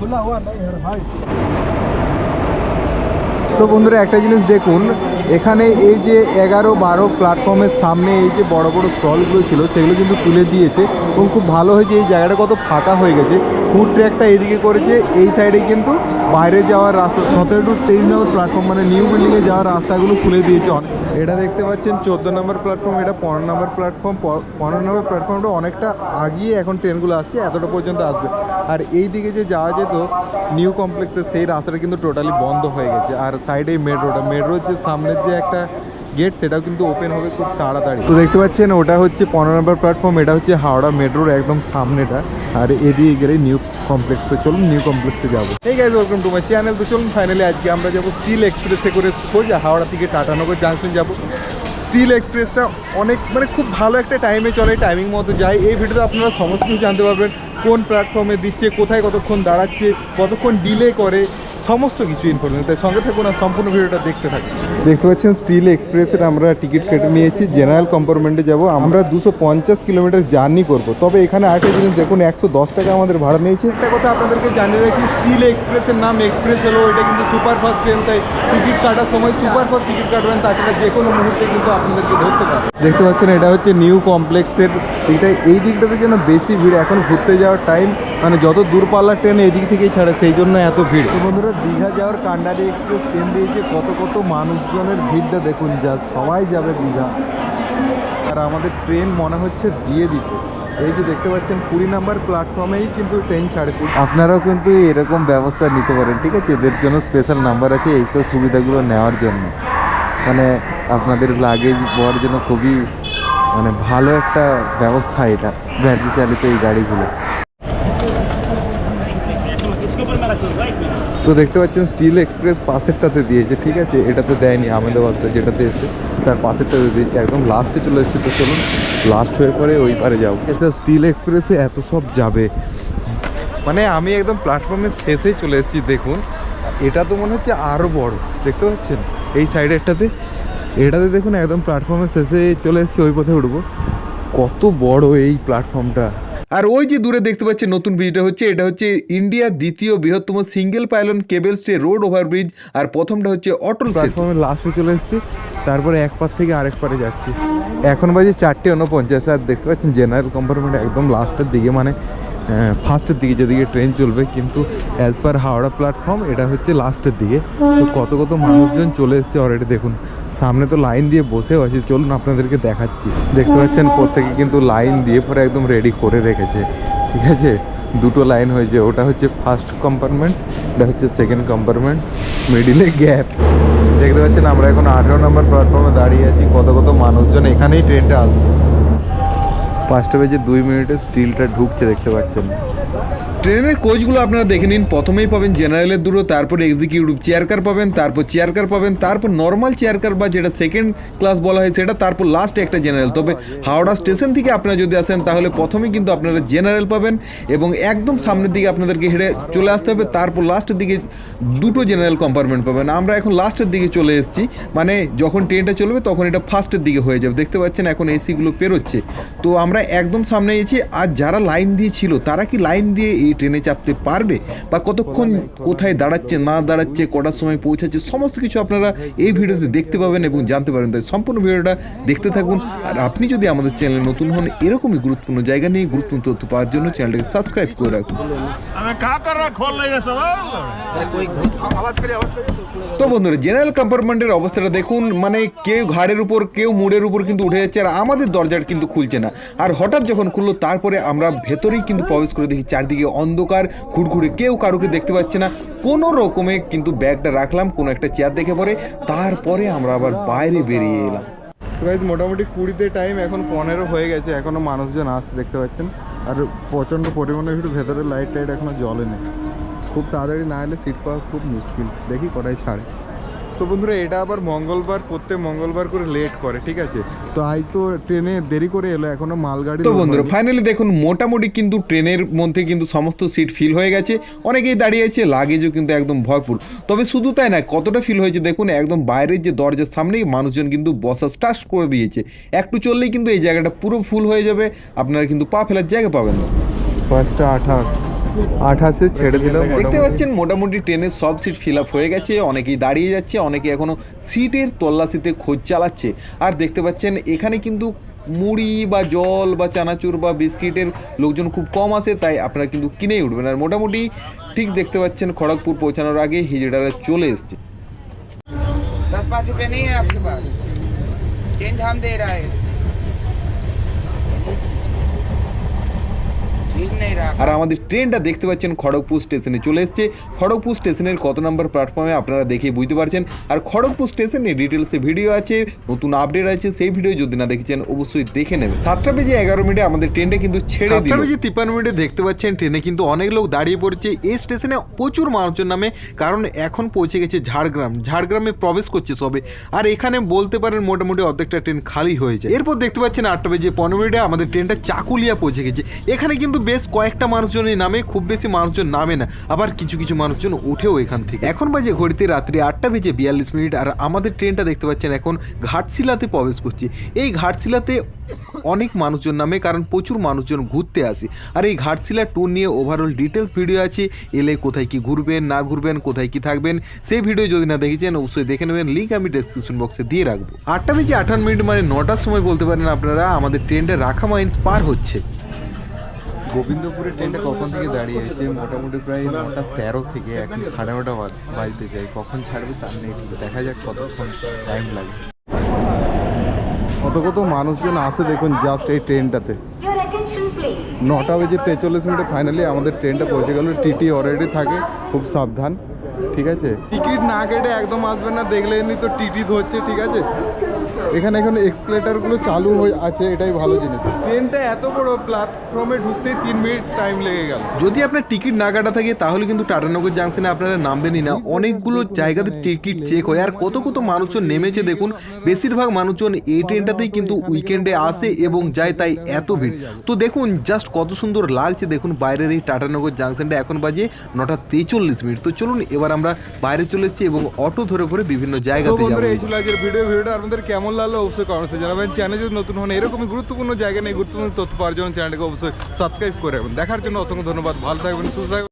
كلها هواء هاي তো বন্ধুরা একটা জিনিস দেখুন, এখানে এই যে এগারো বারো প্ল্যাটফর্মের সামনে এই যে বড় বড় স্টলগুলো ছিল, সেগুলো কিন্তু তুলে দিয়েছে এবং খুব ভালো হয়েছে, এই জায়গাটা কত ফাঁকা হয়ে গেছে। ফুড ট্র্যাকটা এদিকে করেছে, এই সাইডে কিন্তু বাইরে যাওয়ার রাস্তা, সতেরো টু তেইশ নম্বর প্ল্যাটফর্ম মানে নিউ বিল্ডিংয়ে যাওয়ার রাস্তাগুলো খুলে দিয়েছে এটা দেখতে পাচ্ছেন, চোদ্দ নম্বর প্ল্যাটফর্ম এটা পনেরো নম্বর প্ল্যাটফর্ম পনেরো নম্বর প্ল্যাটফর্মটা অনেকটা আগিয়ে এখন ট্রেনগুলো আসছে, এতটা পর্যন্ত আসবে। আর এই দিকে যে যাওয়া যেত নিউ কমপ্লেক্সে সেই রাস্তাটা কিন্তু টোটালি বন্ধ হয়ে গেছে। আর সাইডে মেট্রোটা মেট্রোর যে সামনের যে একটা গেট সেটাও কিন্তু ওপেন হবে খুব তাড়াতাড়ি। তো দেখতে পাচ্ছেন, ওটা হচ্ছে পনেরো নম্বর প্ল্যাটফর্ম এটা হচ্ছে হাওড়া মেট্রোর একদম সামনেটা। আর এদিকে গেলে নিউ কমপ্লেক্স তো চলুন নিউ কমপ্লেক্সে যাব। এই guys welcome to my channel তো চলুন ফাইনালি আজকে আমরা যাব স্টিল এক্সপ্রেসে করে সোজা হাওড়া থেকে টাটানগর জাংশন যাব। স্টিল এক্সপ্রেসটা অনেক মানে খুব ভালো একটা টাইমে চলে টাইমিং মতো যায়। এই ভিডিওতে আপনারা সমস্ত কিছু জানতে পারবেন, কোন প্ল্যাটফর্মে দিচ্ছে, কোথায় কতক্ষণ দাঁড়াচ্ছে, কতক্ষণ ডিলে করে। সমস্ত কিছু ইনফরমেশন তাই সঙ্গে থাকুন আর সম্পূর্ণ ভিডিওটা দেখতে থাকুন। দেখতে পাচ্ছেন স্টিল এক্সপ্রেসের আমরা টিকিট কেটে নিয়েছি জেনারেল কম্পার্টমেন্টে যাব। আমরা দুশো পঞ্চাশ কিলোমিটার জার্নি করব। তবে এখানে আরেকটা জিনিস দেখুন একশো দশ টাকা আমাদের ভাড়া নিয়েছে। একটা কথা আপনাদেরকে জানিয়ে রাখি স্টিল এক্সপ্রেসের নাম এক্সপ্রেস হলো এটা কিন্তু সুপারফাস্ট ট্রেন তাই টিকিট কাটার সময় সুপারফাস্ট টিকিট কাটবেন তাছাড়া যে কোনো মুহূর্তে কিন্তু আপনাদেরকে ধরতে পারে দেখতে পাচ্ছেন এটা হচ্ছে নিউ কমপ্লেক্সের এটা এই দিকটাতে যেন বেশি ভিড় এখন ঘুরতে যাওয়ার টাইম মানে যত দূরপাল্লার ট্রেন এদিক থেকেই ছাড়ে সেই জন্য এত ভিড়। তো বন্ধুরা দীঘা যাওয়ার কান্ডারি এক্সপ্রেস ট্রেন দিয়েছে কত কত মানুষজনের ভিড়টা দেখুন যা সবাই যাবে দীঘা। আর আমাদের ট্রেন মনে হচ্ছে দিয়ে দিচ্ছে। এই যে দেখতে পাচ্ছেন কুড়ি নাম্বার প্ল্যাটফর্মেই কিন্তু ট্রেন ছাড়ে। আপনারাও কিন্তু এরকম ব্যবস্থা নিতে পারেন ঠিক আছে? এদের জন্য স্পেশাল নাম্বার আছে এই তো সুবিধাগুলো নেওয়ার জন্য। মানে আপনাদের লাগেজ বওয়ার জন্য খুবই মানে ভালো একটা ব্যবস্থা এটা ব্যাটারি চালিত এই গাড়িগুলো। তো দেখতে পাচ্ছেন স্টিল এক্সপ্রেস পাশেরটাতে দিয়েছে, ঠিক আছে? এটাতে দেয়নি, আহমেদাবাদটা যেটাতে এসে তার পাশেরটাতে দিয়েছে। একদম লাস্টে চলে এসেছে, তো চলুন লাস্ট হয়ে পরে ওই পারে যাব। আচ্ছা স্টিল এক্সপ্রেসে এত সব যাবে। মানে আমি একদম প্ল্যাটফর্মের শেষেই চলে এসেছি, দেখুন। এটা তো মনে হচ্ছে আরও বড়, দেখতে পাচ্ছেন? এই সাইডেরটাতে এটাতে দেখুন, একদম প্ল্যাটফর্মের শেষে চলে এসেছি, ওই পথে উঠবো। কত বড় এই প্ল্যাটফর্মটা আর ওই যে দূরে দেখতে পাচ্ছেন নতুন ব্রিজটা হচ্ছে এটা হচ্ছে ইন্ডিয়ার দ্বিতীয় বৃহত্তম single pylon cable stay road overbridge আর প্রথমটা হচ্ছে অটল প্ল্যাটফর্মে লাস্ট লাস্টে চলে এসেছি তারপরে এক পার থেকে আরেক পারে যাচ্ছি। এখন বাজে চারটে উনপঞ্চাশ আর দেখতে পাচ্ছেন জেনারেল কম্পার্টমেন্ট একদম লাস্টের দিকে মানে ফার্স্টের দিকে যেদিকে ট্রেন চলবে, কিন্তু অ্যাজ পার হাওড়া প্ল্যাটফর্ম এটা হচ্ছে লাস্টের দিকে। তো কত কত মানুষজন চলে এসছে অলরেডি দেখুন। সামনে তো লাইন দিয়ে বসেও আছে, চলুন আপনাদেরকে দেখাচ্ছি। দেখতে পাচ্ছেন প্রত্যেকে কিন্তু লাইন দিয়ে পরে একদম রেডি করে রেখেছে। ঠিক আছে? দুটো লাইন হয়েছে, ওটা হচ্ছে ফার্স্ট কম্পার্টমেন্ট এটা হচ্ছে সেকেন্ড কম্পার্টমেন্ট মিডিলে গ্যাপ দেখতে পাচ্ছেন, আমরা এখন আঠেরো নম্বর প্ল্যাটফর্মে দাঁড়িয়ে আছি, কত কত মানুষজন এখানেই ট্রেনটা আসবে। পাঁচটা বেজে দুই মিনিটে স্টিলটা ঢুকছে দেখতে পাচ্ছেন। ট্রেনের কোচগুলো আপনারা দেখে নিন। প্রথমেই পাবেন জেনারেলের দুটো, তারপর এক্সিকিউটিভ চেয়ার কার পাবেন, তারপর চেয়ার কার পাবেন, তারপর নর্মাল চেয়ার কার বা যেটা সেকেন্ড ক্লাস বলা হয় সেটা, তারপর লাস্ট একটা জেনারেল তবে হাওড়া স্টেশন থেকে আপনারা যদি আসেন, তাহলে প্রথমেই কিন্তু আপনারা জেনারেল পাবেন এবং একদম সামনের দিকে আপনাদেরকে হেঁটে চলে আসতে হবে। তারপর লাস্টের দিকে দুটো জেনারেল কম্পার্টমেন্ট পাবেন। আমরা এখন লাস্টের দিকে চলে এসেছি। মানে যখন ট্রেনটা চলবে, তখন এটা ফার্স্টের দিকে হয়ে যাবে। দেখতে পাচ্ছেন এখন এসিগুলো পেরোচ্ছে। তো আমরা একদম সামনে এসেছি। আর যারা লাইন দিয়ে ছিল, তারা কি লাইন দিয়ে এই ট্রেনে চাপতে পারবে বা কতক্ষণ কোথায় দাঁড়াচ্ছে না দাঁড়াচ্ছে কটার সময় পৌঁছাচ্ছে সমস্ত কিছু আপনারা এই ভিডিওতে দেখতে পাবেন এবং জানতে পারেন তাই সম্পূর্ণ ভিডিওটা দেখতে থাকুন আর আপনি যদি আমাদের চ্যানেলে নতুন হন এরকমই গুরুত্বপূর্ণ জায়গা নিয়ে গুরুত্বপূর্ণ তথ্য পাওয়ার জন্য চ্যানেলটাকে সাবস্ক্রাইব করে রাখুন তো বন্ধুরা জেনারেল কম্পার্টমেন্টের অবস্থাটা দেখুন মানে কেউ ঘাড়ের উপর কেউ মোড়ের উপর কিন্তু উঠে যাচ্ছে আর আমাদের দরজাটা কিন্তু খুলছে না আর হঠাৎ যখন খুললো তারপরে আমরা ভেতরেই কিন্তু প্রবেশ করে দেখি চারদিকে অন্ধকার ঘুরঘুরে কেউ কারুকে দেখতে পাচ্ছে না। কোনো রকমে কিন্তু ব্যাগটা রাখলাম, কোনো একটা চেয়ার দেখে পরে তারপরে আমরা আবার বাইরে বেরিয়ে এলাম। মোটামুটি কুড়িতে টাইম এখন পনেরো হয়ে গেছে। এখনও মানুষজন আসছে, দেখতে পাচ্ছেন? আর প্রচণ্ড পরিমাণে একটু ভেতরে লাইট টাইট এখনও জলে নেই। খুব তাড়াতাড়ি না এলে সিট পাওয়া খুব মুশকিল। দেখি কটাই ছাড়ে। তো বন্ধুরা এটা আবার মঙ্গলবার প্রত্যেক মঙ্গলবার করে লেট করে ঠিক আছে? তো আজ তো ট্রেনে দেরি করে এলো এখনও মালগাড়ি তো বন্ধুরা ফাইনালি দেখুন মোটামুটি কিন্তু ট্রেনের মধ্যে কিন্তু সমস্ত সিট ফিল হয়ে গেছে। অনেকেই দাঁড়িয়ে আছে লাগেজও কিন্তু একদম ভরপুর। তবে শুধু তাই না কতটা ফিল হয়েছে দেখুন একদম বাইরের যে দরজার সামনেই মানুষজন কিন্তু বসা স্টার্ট করে দিয়েছে। একটু চললেই কিন্তু এই জায়গাটা পুরো ফুল হয়ে যাবে আপনারা কিন্তু পা ফেলার জায়গা পাবেন না। পাঁচটা আঠাশ। আঠাশে ছেড়ে দিলাম দেখতে পাচ্ছেন মোটামুটি ট্রেনের সব সিট ফিল আপ হয়ে গেছে অনেকেই দাঁড়িয়ে যাচ্ছে অনেকে এখনো সিটের তল্লাশিতে খোঁজ চালাচ্ছে আর দেখতে পাচ্ছেন এখানে কিন্তু মুড়ি বা জল বা চানাচুর বা বিস্কিটের লোকজন খুব কম আসে তাই আপনারা কিন্তু কিনেই উঠবেন আর মোটামুটি ঠিক দেখতে পাচ্ছেন খড়গপুর পৌঁছানোর আগে হিজড়ারা চলে এসছে दस पाँच रुपये नहीं है आपके पास चेंज हम दे रहा है चीज नहीं रहा আর আমাদের ট্রেনটা দেখতে পাচ্ছেন খড়গপুর স্টেশনে চলে এসেছে। খড়গপুর স্টেশনের কত নম্বর প্ল্যাটফর্মে আপনারা দেখে বুঝতে পারছেন। আর খড়গপুর স্টেশনে ডিটেলসে ভিডিও আছে নতুন আপডেট আছে সেই ভিডিও যদি না দেখেছেন অবশ্যই দেখে নেবেন। সাতটা বেজে এগারো মিনিটে আমাদের ট্রেনটা কিন্তু ছেড়ে সাতটা বেজে তিপ্পান্ন মিনিটে দেখতে পাচ্ছেন ট্রেনে কিন্তু অনেক লোক দাঁড়িয়ে পড়েছে। এই স্টেশনে প্রচুর মানুষজন নামে কারণ এখন পৌঁছে গেছে ঝাড়গ্রাম। ঝাড়গ্রামে প্রবেশ করছে সবে। আর এখানে বলতে পারেন মোটামুটি অর্ধেকটা ট্রেন খালি হয়ে যায়। এরপর দেখতে পাচ্ছেন আটটা বেজে পনেরো মিনিটে আমাদের ট্রেনটা চাকুলিয়া পৌঁছে গেছে। এখানে কিন্তু বেশ কয়েকটা মানুষজনই নামে, খুব বেশি মানুষজন নামে না, আবার কিছু কিছু মানুষজন উঠেও এখান থেকে। এখন বাজে ঘড়িতে রাত্রি আটটা বেজে বিয়াল্লিশ মিনিট, আর আমাদের ট্রেনটা দেখতে পাচ্ছেন এখন ঘাটশিলাতে প্রবেশ করছে। এই ঘাটশিলাতে অনেক মানুষজন নামে, কারণ প্রচুর মানুষজন ঘুরতে আসে। আর এই ঘাটশিলা ট্যুর নিয়ে ওভারঅল ডিটেলস ভিডিও আছে, এলে কোথায় কি ঘুরবেন, না ঘুরবেন, কোথায় কি থাকবেন, সেই ভিডিও যদি না দেখেছেন, অবশ্যই দেখে নেবেন লিঙ্ক আমি ডেসক্রিপশন বক্সে দিয়ে রাখব। আটটা বেজে আঠান্ন মিনিট মানে নটার সময় বলতে পারেন আপনারা, আমাদের ট্রেনটা রাখা মাইন্স পার হচ্ছে। গোবিন্দপুরের ট্রেনটা কখন থেকে দাঁড়িয়ে আছে মোটামুটি প্রায় নটা তেরো থেকে এখন সাড়ে নটা বাজতে চাই। কখন ছাড়বে তার নেই ঠিক দেখা যাক কতক্ষণ টাইম লাগে। কত কত মানুষজন আসে দেখুন জাস্ট এই ট্রেনটাতে. নটা বেজে তেচল্লিশ মিনিটে ফাইনালি আমাদের ট্রেনটা পৌঁছে গেল। টিটি অলরেডি থাকে খুব সাবধান ঠিক আছে? টিকিট না কেটে একদম আসবেন না দেখলেনি তো টিটি ধরছে ঠিক আছে? এখানে এখন এক্সকেলেটারগুলো চালু হয়ে আছে এটাই ভালো জিনিস। ট্রেনটা এত বড় প্ল্যাটফর্মে ঢুকতেই তিন মিনিট টাইম লেগে গেল। যদি আপনার টিকিট না কাটা থাকে তাহলে কিন্তু টাটানগর জাংশনে আপনারা নামবেনই না। অনেকগুলো জায়গাতে টিকিট চেক হয় আর কত কত মানুষজন নেমেছে দেখুন বেশিরভাগ মানুষজন এই ট্রেনটাতেই কিন্তু উইকেন্ডে আসে এবং যায় তাই এত ভিড়। তো দেখুন জাস্ট কত সুন্দর লাগছে দেখুন বাইরের এই টাটানগর জাংশনটা এখন বাজে নটা তেচল্লিশ মিনিট। তো চলুন এবার আমরা বাইরে চলে এসেছি এবং অটো ধরে ধরে বিভিন্ন জায়গাতে যাব। এই ছিল আজকের ভিডিও ভিডিওটা আপনাদের কেমন লাগল অবশ্যই কমেন্টসে জানাবেন। চ্যানেল যদি নতুন হন, এরকমই গুরুত্বপূর্ণ জায়গা নেই গুরুত্বপূর্ণ তথ্য পাওয়ার জন্য চ্যানেলটাকে অবশ্যই সাবস্ক্রাইব করে রাখবেন। দেখার জন্য অসংখ্য ধন্যবাদ। ভালো থাকবেন, সুস্থ থাকবেন।